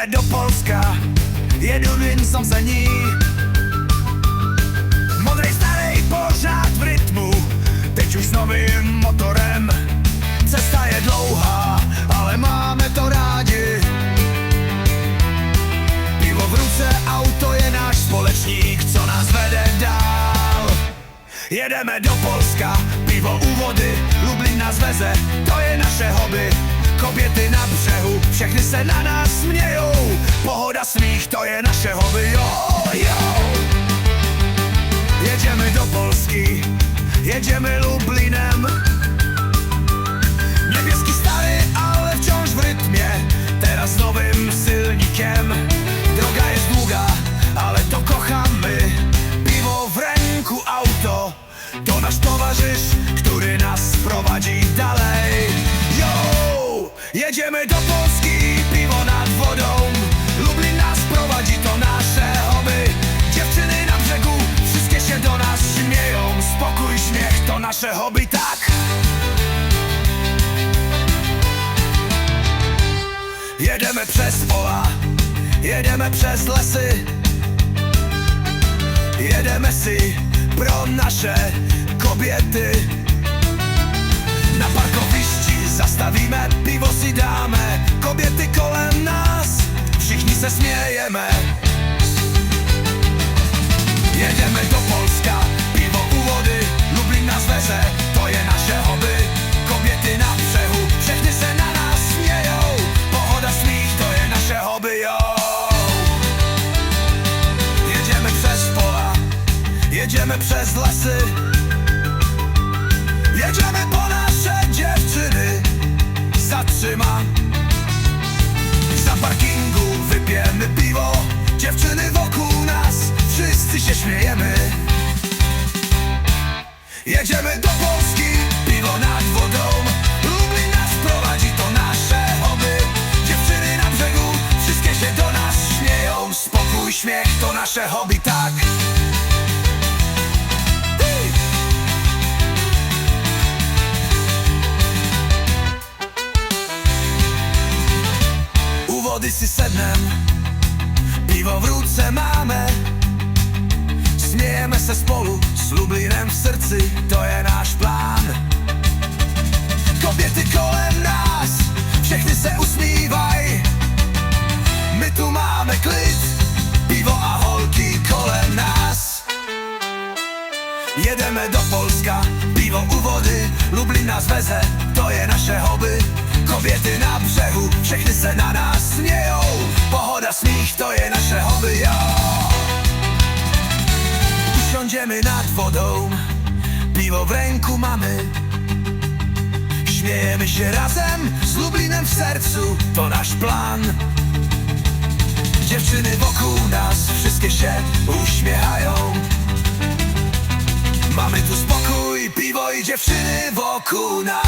Jedziemy do Polska Jedynym są za ní. Mądrej starej pořád w rytmu Teď už s novým motorem. Cesta je dlouhá, ale máme to rádi. Piwo w ruce, auto je náš společník Co nás vede dál. Jedeme do Polska, piwo u wody Lublin nás weze, Kobiety na břehu, všechny se na nás smějou. Pohoda smích, to je naše hobby, jo, jo. Jedziemy do Polski, jedziemy Lublinem Jedziemy do Polski, piwo nad wodą. Lublin nas prowadzi, to nasze hobby Dziewczyny na brzegu, wszystkie się do nas śmieją. Spokój, śmiech, to nasze hobby, tak. Jedziemy przez pola, jedziemy przez lesy. Jedziemy si pro nasze kobiety Kobiety kolem nas, všichni se smějeme Jedziemy do Polska, piwo u wody Lublin nas weze, to je nasze hobby. Kobiety na brzegu, všechny se na nas śmieją. Pochoda smích, to je nasze hobby, yo. Jedziemy przez pola, jedziemy przez lasy wokół nas. Wszyscy się śmiejemy. Jedziemy do Polski Piwo nad wodą. Lublin nas prowadzi To nasze hobby Dziewczyny na brzegu Wszystkie się do nas śmieją. Spokój, śmiech To nasze hobby, tak! U wody si sednem Piwo w ruce máme. Smiejeme se spolu S Lublinem v srdci To je náš plán. Kobiety kolem nás Všechny se usmívaj. My tu máme klid Pivo a holky kolem nás. Jedeme do Polska, piwo u wody Lublin nas weze, to je nasze hobby. Kobiety na brzegu, všechny se na nás smějou Pohoda, smích, to je nasze hobby, jo Usiądziemy nad wodą Piwo w ręku mamy. Śmiejemy się razem Z Lublinem w sercu To nasz plan. Dziewczyny wokół nas Wszystkie się uśmiechają. Mamy tu spokój, piwo i dziewczyny wokół nas